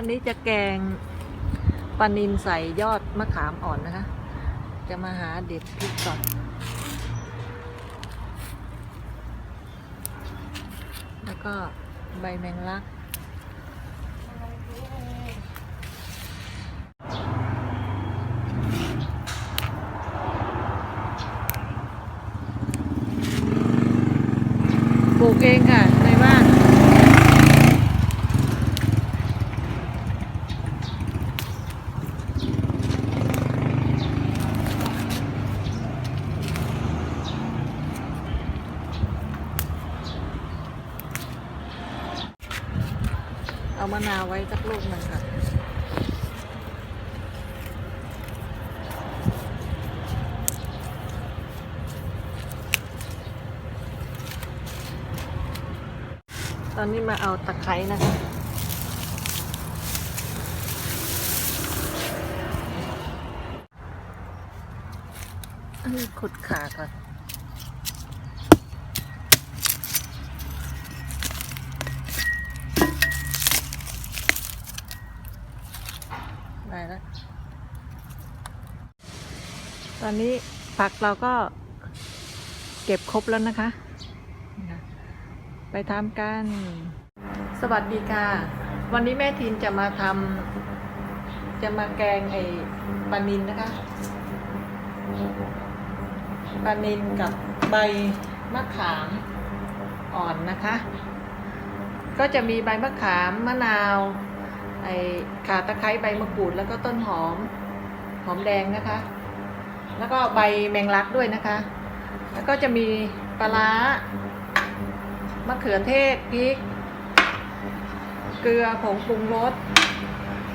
วันนี้จะแกงปลานินใส่ยอดมะขามอ่อนนะคะ จะมาหาเด็ดพริกก่อนแล้วก็ใบแมงลัก ปลูกเองค่ะ ในบ้าน เอามะนาวไว้สักลูกหนึ่งค่ะ ตอนนี้มาเอาตะไคร้นะคะขุดขาก่อน ได้แล้ว ต อนนี้ผักเราก็เก็บครบแล้วนะคะ ไปทำกัน สวัสดีค่ะ วันนี้แม่ทินจะมาทำจะมาแกงไอ้ปลานินนะคะปลานินกับใบมะขามอ่อนนะคะ ก็จะมีใบมะขามมะนาวไอ้ข่าตะไคร้ใบมะกรูดแล้วก็ต้นหอม หอมแดงนะคะ แล้วก็ใบแมงลักด้วยนะคะ แล้วก็จะมีปลาร้ามะเขือเทศพริก เกลือผงปรุงรส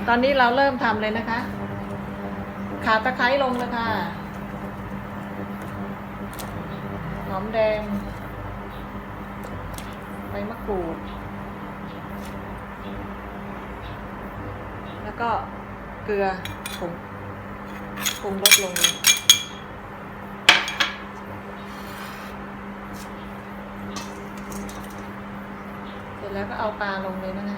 ตอนนี้เราเริ่มทำเลยนะคะ ขาตะไคร้ลงเลยค่ะ หอมแดง ใบมะกรูด แล้วก็เกลือผงปรุงรสลงเลยเสร็จ แล้วก็เอาปลาลงเลยนะคะ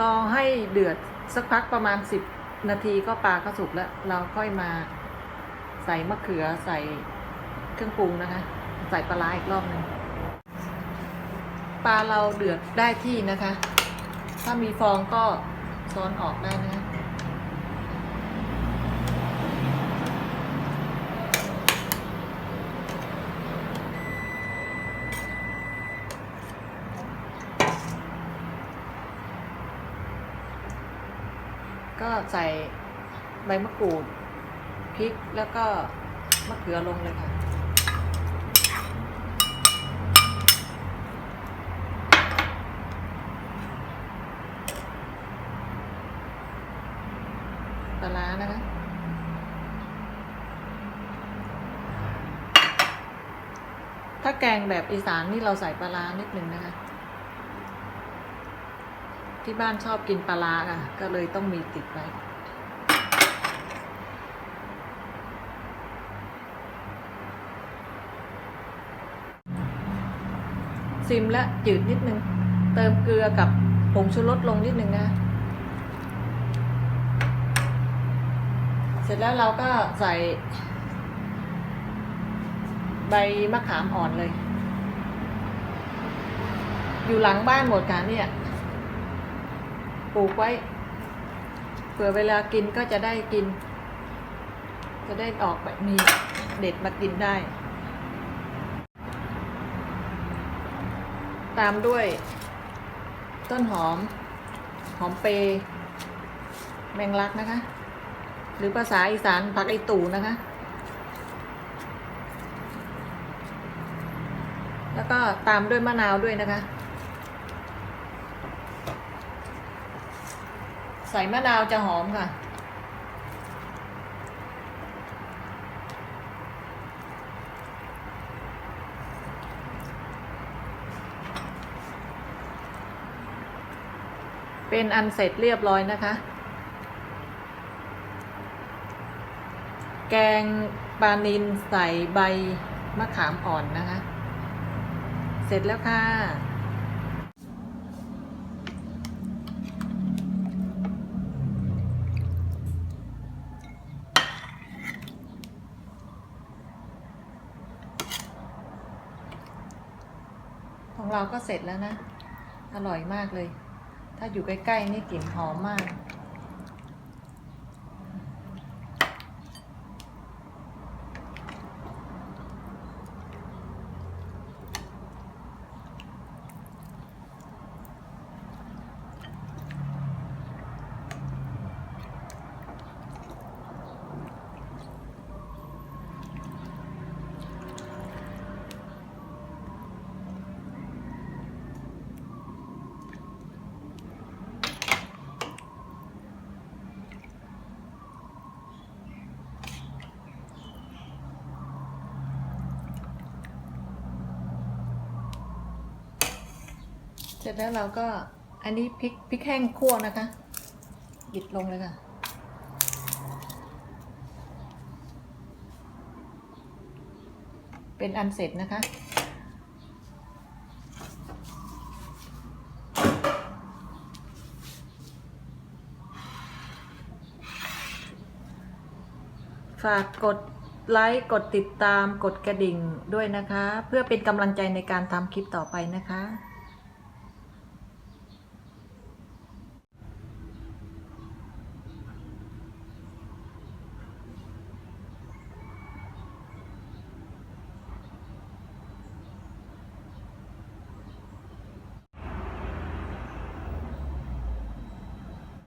รอให้เดือดสักพักประมาณสิบนาทีก็ปลาก็สุกแล้ว เราค่อยมาใส่มะเขือใส่เครื่องปรุงนะคะ ใส่ปลาร้าอีกรอบหนึ่งปลาเราเดือดได้ที่นะคะ ถ้ามีฟองก็ซ้อนออกได้นะคะ ก็ใส่ใบมะกรูดพริกแล้วก็มะเขือลงเลยค่ะ ปลาร้านะคะถ้าแกงแบบอีสานนี่เราใส่ปลาร้านิดนึงนะคะ ที่บ้านชอบกินปลาร้าค่ะ ก็เลยต้องมีติดไว้ซิมและจืดนิดนึง เติมเกลือกับผงชูรสลงนิดนึงนะ เสร็จแล้วเราก็ใส่ใบมะขามอ่อนเลย อยู่หลังบ้านหมดค่ะเนี่ย ปลูกไว้เผื่อเวลากินก็จะได้กิน จะได้ออกแบบมีเด็ดมากินได้ ตามด้วย ต้นหอม หอมเปรแมงลักนะคะ หรือภาษาอีสานผักไอตู่นะคะ แล้วก็ตามด้วยมะนาวด้วยนะคะ ใส่มะนาวจะหอมค่ะ เป็นอันเสร็จเรียบร้อยนะคะ แกงปลานิลใส่ใบมะขามอ่อนนะคะ เสร็จแล้วค่ะ ของเราก็เสร็จแล้วนะ อร่อยมากเลย ถ้าอยู่ใกล้ๆนี่กลิ่นหอมมาก ร็จแล้วเราก็อันนี้พริกพริกแห้งคั่วนะคะ หยิบลงเลยค่ะ เป็นอันเสร็จนะคะฝากกดไลค์ กดติดตาม กดกระดิ่งด้วยนะคะ เพื่อเป็นกำลังใจในการทำคลิปต่อไปนะคะ